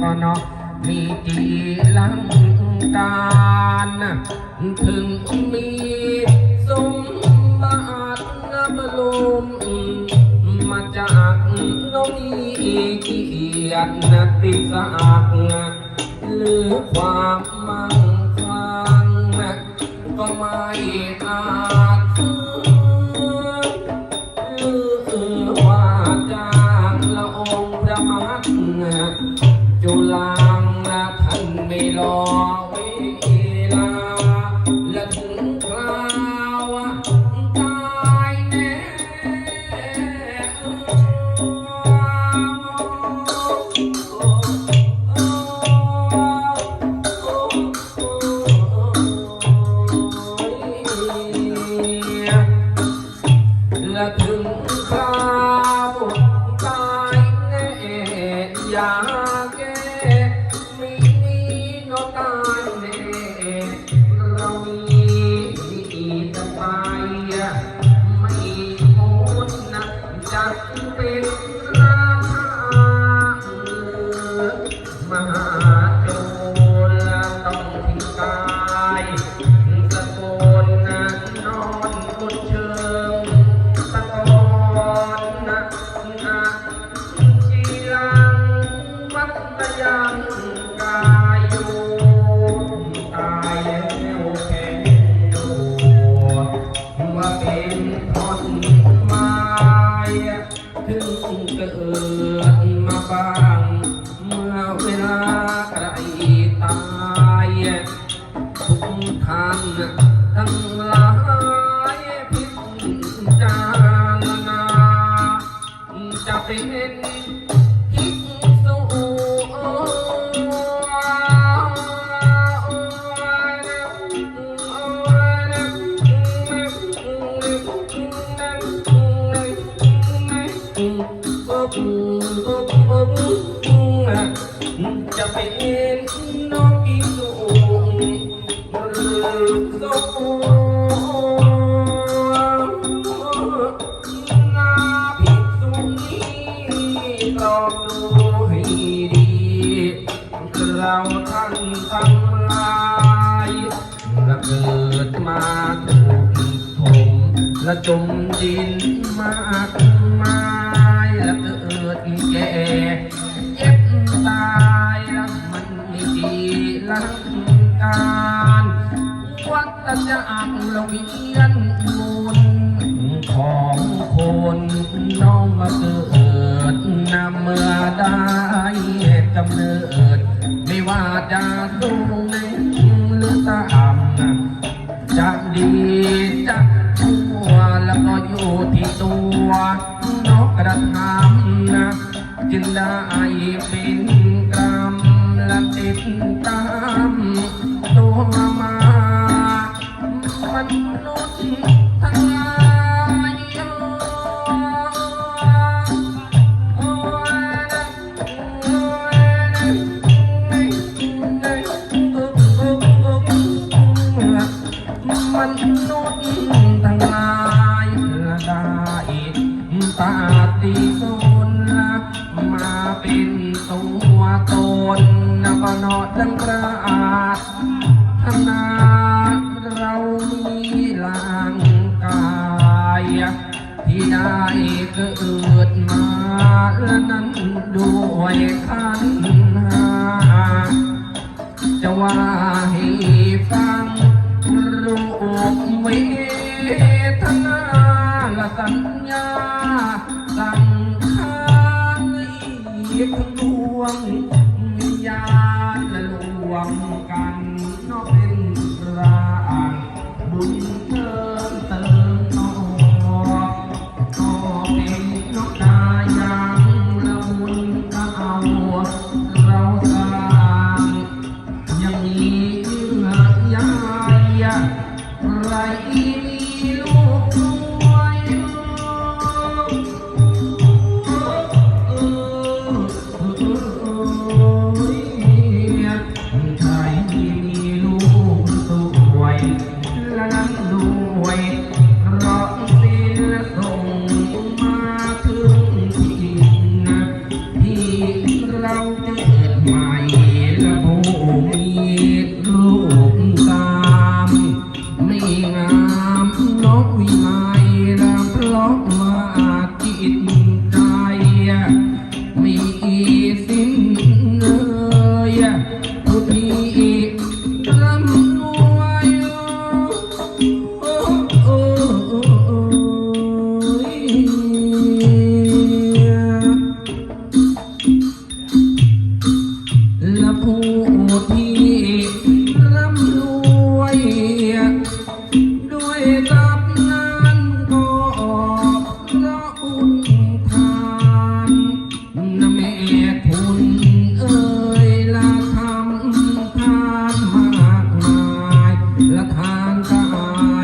แล้วก็เนมีจีลังการถึงมีสมบัติบรมมาจากน้องอีเกียรตินติศักดิ์หรือความมั่งคั่งก็ไม่อา ไม่พ้นนะจะเป็นราชามหาโจรต้องทิ้งกายสะโกนนะนอนบนเชิงตะกอนนะนะจีรังวัตยังกายโย เกิดมาบ้างเมื่อเวลาใครตายทุกท่านทั้งหลายพิจารณาจะเป็น จะเป็นน้องภิกษุหรือสนาภิกษุนี้ต้องดูให้ดีเราท่านทั้งหลายและเกิดมาถูกถมและจมดินมากมาย วัฏจักรเราเวียนหมุนของคนน้องมาเกิดนำเมื่อได้กำเนิด ไม่ว่าจะสูงหรือต่ำจะดีจะชั่วแล้วก็อยู่ที่ตัวนกกระทำนะจึงได้เป็น มนุษย์ทั้งหลายได้ปฏิสนมาเป็นตัวตนแล้วก็นอดดังกระอาดขนาดเรามีร่างกาย ที่ได้เกิดมาและนั้นด้วยขันหาจะว่าให้ฟัง รูป Come, come on.